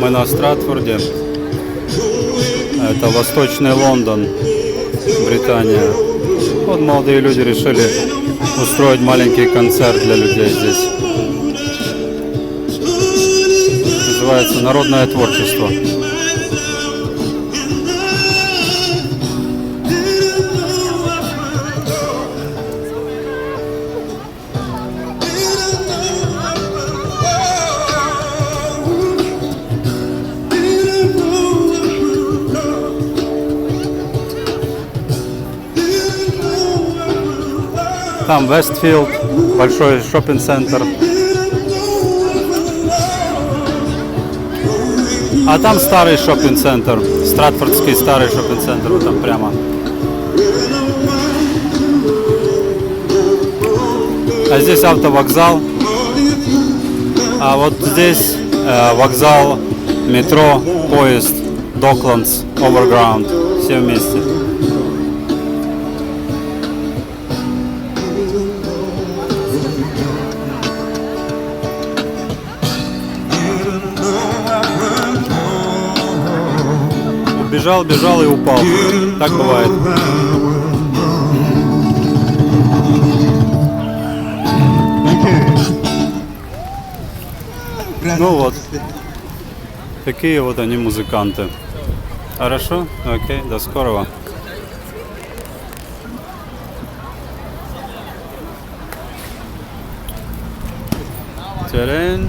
Мы на Стратфорде. Это восточный Лондон, Британия. Вот молодые люди решили устроить маленький концерт для людей здесь. Называется «Народное творчество». Там Вестфилд, большой шопинг-центр. А там старый шопинг-центр, Стратфордский старый шопинг-центр, вот там прямо. А здесь автовокзал. А вот здесь э, вокзал, метро, поезд, Докландс, Overground, все вместе. Бежал, бежал и упал. Так бывает. Ну вот. Такие вот они музыканты. Хорошо? Окей, до скорого. Терен.